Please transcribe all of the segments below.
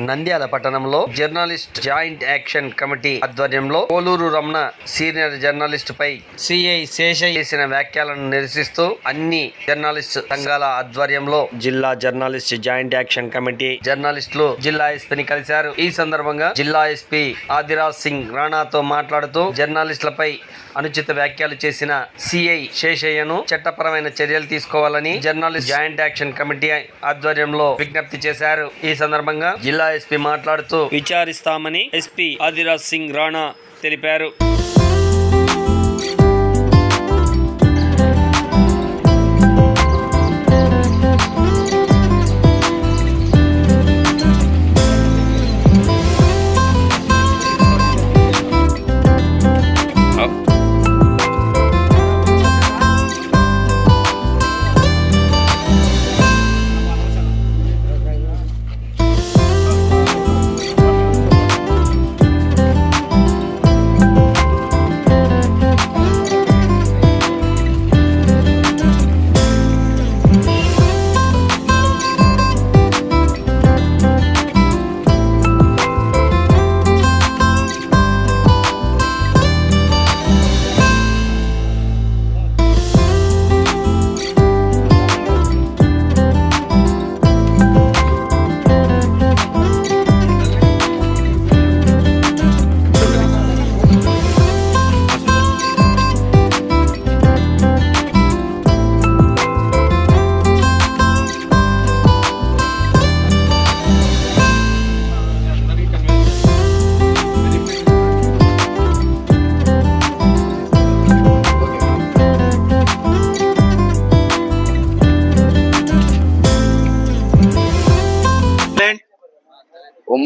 నంద్యాల పట్టణంలో journalist joint action committee ఆధ్వర్యంలో Koluru Ramana senior journalist పై సిఐ శేషయ్య చేసిన వ్యాఖ్యలను నిరసిస్తూ అన్ని జర్నలిస్ట్ సంఘాల ఆధ్వర్యంలో జిల్లా జర్నలిస్ట్ జాయింట్ యాక్షన్ కమిటీ జర్నలిస్టులు జిల్లా ఎస్పీని కలిశారు. ఈ సందర్భంగా జిల్లా ఎస్పీ ఆదిరాజ్ సింగ్ రాణాతో మాట్లాడుతూ జర్నలిస్టులపై అనుచిత వ్యాఖ్యలు చేసిన సిఐ శేషయ్యను చట్టపరమైన చర్యలు తీసుకోవాలని జర్నలిస్ట్ జాయింట్ యాక్షన్ కమిటీ ఆధ్వర్యంలో విజ్ఞప్తి చేశారు. ఈ సందర్భంగా జిల్లా ఎస్పీ మాట్లాడుతూ విచారిస్తామని ఎస్పీ ఆదిరాజ్ సింగ్ రాణా తెలిపారు.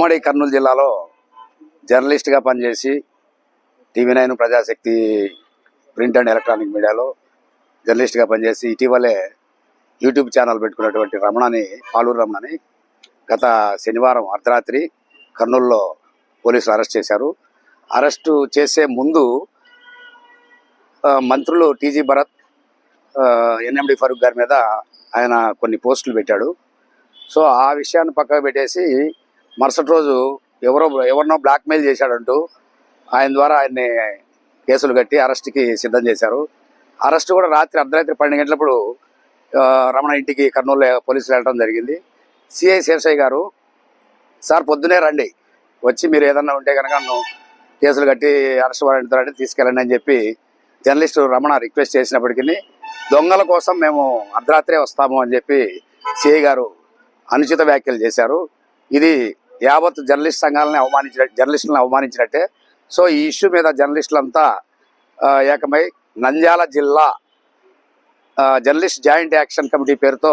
ఉమ్మడి కర్నూలు జిల్లాలో జర్నలిస్ట్గా పనిచేసి TV nine Prajasakti print and electronic మీడియాలో జర్నలిస్ట్గా పనిచేసి ఇటీవలే యూట్యూబ్ ఛానల్ పెట్టుకున్నటువంటి రమణని పాలూరు రమణని గత శనివారం అర్ధరాత్రి కర్నూలులో పోలీసులు అరెస్ట్ చేశారు. అరెస్టు చేసే ముందు మంత్రులు టీజీ భరత్ ఎన్ఎండి ఫరూక్ గారి మీద ఆయన కొన్ని పోస్టులు పెట్టాడు. సో ఆ విషయాన్ని పక్కకు పెట్టేసి మరుసటి రోజు ఎవరో ఎవరినో బ్లాక్మెయిల్ చేశాడంటూ ఆయన ద్వారా ఆయన్ని కేసులు కట్టి అరెస్ట్కి సిద్ధం చేశారు. అరెస్ట్ కూడా రాత్రి అర్ధరాత్రి పన్నెండు గంటలప్పుడు రమణ ఇంటికి కర్నూలు పోలీసులు వెళ్ళడం జరిగింది. సిఐ శేషయ్య గారు సార్ పొద్దునే రండి. వచ్చి మీరు ఏదన్నా ఉంటే కనుక నన్ను కేసులు కట్టి అరెస్ట్ వారెంట్ అంటే తీసుకెళ్ళండి అని చెప్పి జర్నలిస్ట్ రమణ రిక్వెస్ట్ చేసినప్పటికీ దొంగల కోసం మేము అర్ధరాత్రే వస్తాము అని చెప్పి సిఐ గారు అనుచిత వ్యాఖ్యలు చేశారు. ఇది యావత్ జర్నలిస్ట్ సంఘాలని అవమానించిన జర్నలిస్టులను అవమానించినట్టే. సో ఈ ఇష్యూ మీద జర్నలిస్టులంతా ఏకమై నంద్యాల జిల్లా జర్నలిస్ట్ జాయింట్ యాక్షన్ కమిటీ పేరుతో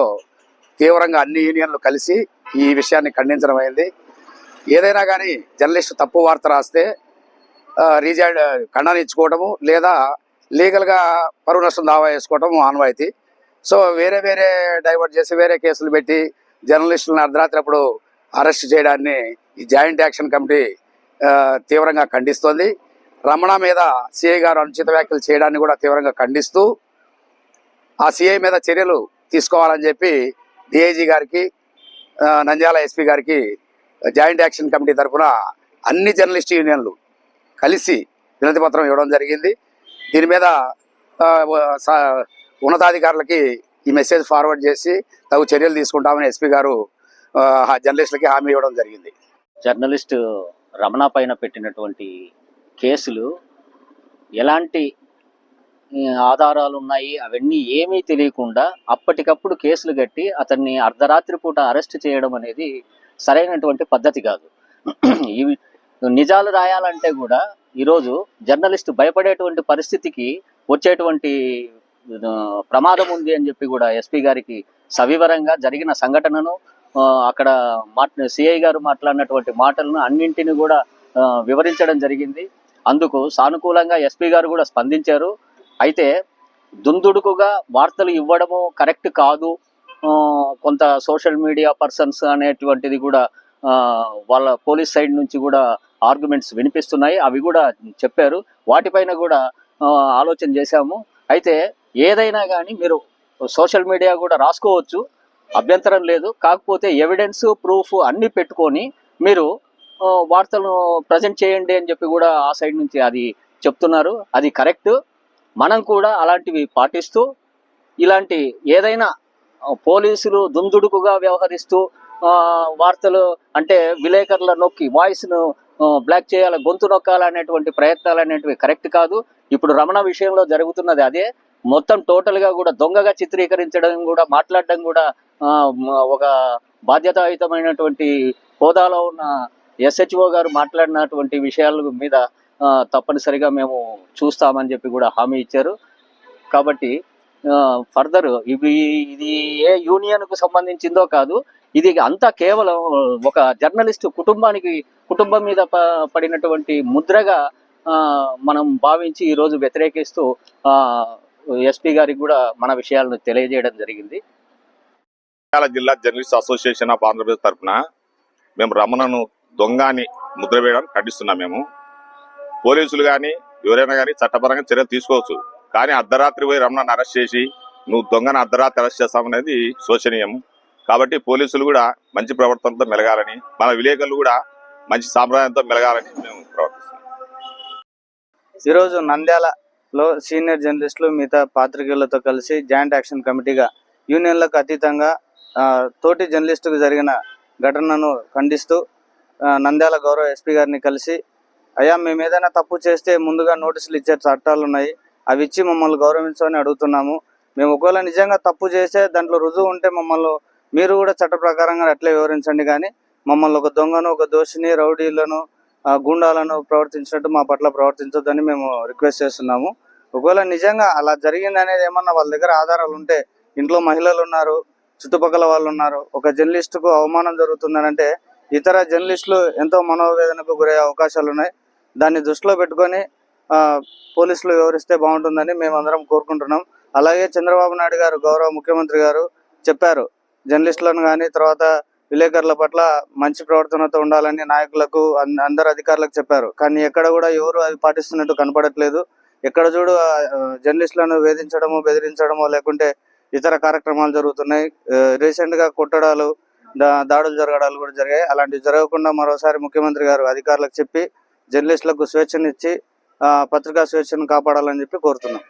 తీవ్రంగా అన్ని యూనియన్లు కలిసి ఈ విషయాన్ని ఖండించడం అయింది. ఏదైనా కానీ జర్నలిస్ట్ తప్పు వార్త రాస్తే రీజైడ్ ఖండనిచ్చుకోవటము లేదా లీగల్గా పరువు నష్టం దావా వేసుకోవటము ఆనవాయితీ. సో వేరే వేరే డైవర్ట్ చేసి వేరే కేసులు పెట్టి జర్నలిస్టులను అర్ధరాత్రి అప్పుడు అరెస్ట్ చేయడాన్ని ఈ జాయింట్ యాక్షన్ కమిటీ తీవ్రంగా ఖండిస్తోంది. రమణ మీద సిఐ గారు అనుచిత వ్యాఖ్యలు చేయడాన్ని కూడా తీవ్రంగా ఖండిస్తూ ఆ సిఐ మీద చర్యలు తీసుకోవాలని చెప్పి డిఐజీ గారికి నంద్యాల ఎస్పీ గారికి జాయింట్ యాక్షన్ కమిటీ తరఫున అన్ని జర్నలిస్ట్ యూనియన్లు కలిసి వినతి పత్రం ఇవ్వడం జరిగింది. దీని మీద ఉన్నతాధికారులకి ఈ మెసేజ్ ఫార్వర్డ్ చేసి తగు చర్యలు తీసుకుంటామని ఎస్పీ గారు జర్నలిస్టులకి హామీ ఇవ్వడం జరిగింది. జర్నలిస్ట్ రమణ పైన పెట్టినటువంటి కేసులు ఎలాంటి ఆధారాలు ఉన్నాయి అవన్నీ ఏమీ తెలియకుండా అప్పటికప్పుడు కేసులు కట్టి అతన్ని అర్ధరాత్రి పూట అరెస్ట్ చేయడం అనేది సరైనటువంటి పద్ధతి కాదు. ఇవి నిజాలు రాయాలంటే కూడా ఈరోజు జర్నలిస్ట్ భయపడేటువంటి పరిస్థితికి వచ్చేటువంటి ప్రమాదం ఉంది అని చెప్పి కూడా ఎస్పీ గారికి సవివరంగా జరిగిన సంఘటనను అక్కడ మాట్ సిఐ గారు మాట్లాడినటువంటి మాటలను అన్నింటిని కూడా వివరించడం జరిగింది. అందుకు సానుకూలంగా ఎస్పీ గారు కూడా స్పందించారు. అయితే దుందుడుకుగా వార్తలు ఇవ్వడము కరెక్ట్ కాదు. కొంత సోషల్ మీడియా పర్సన్స్ అనేటువంటిది కూడా వాళ్ళ పోలీస్ సైడ్ నుంచి కూడా ఆర్గ్యుమెంట్స్ వినిపిస్తున్నాయి. అవి కూడా చెప్పారు. వాటిపైన కూడా ఆలోచన చేశాము. అయితే ఏదైనా కానీ మీరు సోషల్ మీడియా కూడా రాసుకోవచ్చు. అభ్యంతరం లేదు. కాకపోతే ఎవిడెన్స్ ప్రూఫ్ అన్ని పెట్టుకొని మీరు వార్తలను ప్రజెంట్ చేయండి అని చెప్పి కూడా ఆ సైడ్ నుంచి అది చెప్తున్నారు. అది కరెక్ట్ మనం కూడా అలాంటివి పాటిస్తూ ఇలాంటి ఏదైనా పోలీసులు దుందుడుకుగా వ్యవహరిస్తూ వార్తలు అంటే విలేకరుల నొక్కి వాయిస్ను బ్లాక్ చేయాలి గొంతు నొక్కాలనేటువంటి ప్రయత్నాలు అనేటివి కరెక్ట్ కాదు. ఇప్పుడు రమణ విషయంలో జరుగుతున్నది అదే. మొత్తం టోటల్గా కూడా దొంగగా చిత్రీకరించడం కూడా మాట్లాడడం కూడా ఒక బాధ్యతాయుతమైనటువంటి హోదాలో ఉన్న ఎస్హెచ్ఓ గారు మాట్లాడినటువంటి విషయాల మీద తప్పనిసరిగా మేము చూస్తామని చెప్పి కూడా హామీ ఇచ్చారు. కాబట్టి ఫర్దర్ ఇవి ఇది ఏ యూనియన్కు సంబంధించిందో కాదు ఇది అంతా కేవలం ఒక జర్నలిస్ట్ కుటుంబానికి కుటుంబం మీద ప- పడినటువంటి ముద్రగా మనం భావించి ఈ రోజు వ్యతిరేకిస్తూ ఎస్పీ గారికి కూడా మన విషయాలను తెలియజేయడం జరిగింది. నంద్యాల జిల్లా జర్నలిస్ట్ అసోసియేషన్ ఆఫ్ ఆంధ్రప్రదేశ్ తరఫున మేము రమణను దొంగ అని ముద్ర వేయడానికి ఖండిస్తున్నాం మేము. పోలీసులు కానీ ఎవరైనా కానీ చట్టపరంగా చర్యలు తీసుకోవచ్చు. కానీ అర్ధరాత్రి పోయి రమణను అరెస్ట్ చేసి నువ్వు దొంగను అర్ధరాత్రి అరెస్ట్ చేస్తామనేది శోచనీయం కాబట్టి పోలీసులు కూడా మంచి ప్రవర్తనతో మెలగాలని మన విలేకరులు కూడా మంచి సాంప్రదాయంతో మెలగాలని మేము ప్రవర్తిస్తున్నాం. ఈరోజు నంద్యాలలో సీనియర్ జర్నలిస్టులు మిగతా పాత్రికేయులతో కలిసి జాయింట్ యాక్షన్ కమిటీగా యూనియన్లకు అతీతంగా తోటి జర్నలిస్టుకు జరిగిన ఘటనను ఖండిస్తూ నంద్యాల గౌరవ ఎస్పీ గారిని కలిసి అయ్యా మేము ఏదైనా తప్పు చేస్తే ముందుగా నోటీసులు ఇచ్చే చట్టాలు ఉన్నాయి అవి ఇచ్చి మమ్మల్ని గౌరవించమని అడుగుతున్నాము. మేము ఒకవేళ నిజంగా తప్పు చేస్తే దాంట్లో రుజువు ఉంటే మమ్మల్ని మీరు కూడా చట్ట ప్రకారంగా అట్లే వివరించండి కానీ మమ్మల్ని ఒక దొంగను ఒక దోషిని రౌడీలను గుండాలను ప్రవర్తించినట్టు మా పట్ల ప్రవర్తించొద్దని మేము రిక్వెస్ట్ చేస్తున్నాము. ఒకవేళ నిజంగా అలా జరిగింది అనేది ఏమన్నా వాళ్ళ దగ్గర ఆధారాలు ఉంటే ఇంట్లో మహిళలు ఉన్నారు చుట్టుపక్కల వాళ్ళు ఉన్నారు. ఒక జర్నలిస్టుకు అవమానం జరుగుతుందని అంటే ఇతర జర్నలిస్టులు ఎంతో మనోవేదనకు గురయ్యే అవకాశాలు ఉన్నాయి. దాన్ని దృష్టిలో పెట్టుకొని పోలీసులు వివరిస్తే బాగుంటుందని మేము అందరం కోరుకుంటున్నాం. అలాగే చంద్రబాబు నాయుడు గారు గౌరవ ముఖ్యమంత్రి గారు చెప్పారు. జర్నలిస్టులను కానీ తర్వాత విలేకరుల పట్ల మంచి ప్రవర్తనతో ఉండాలని నాయకులకు అందరు అధికారులకు చెప్పారు. కానీ ఎక్కడ కూడా ఎవరు అది పాటిస్తున్నట్టు కనపడట్లేదు. ఎక్కడ చూడు జర్నలిస్టులను వేధించడము బెదిరించడము లేకుంటే ఇతర కార్యక్రమాలు జరుగుతున్నాయి. రీసెంట్గా రీసెంట్గా కొట్టడాలు దాడులు జరగడాలు కూడా జరిగాయి. అలాంటివి జరగకుండా మరోసారి ముఖ్యమంత్రి గారు అధికారులకు చెప్పి జర్నలిస్టులకు స్వేచ్ఛనిచ్చి ఆ, పత్రికా స్వేచ్ఛను కాపాడాలని చెప్పి కోరుతున్నాం.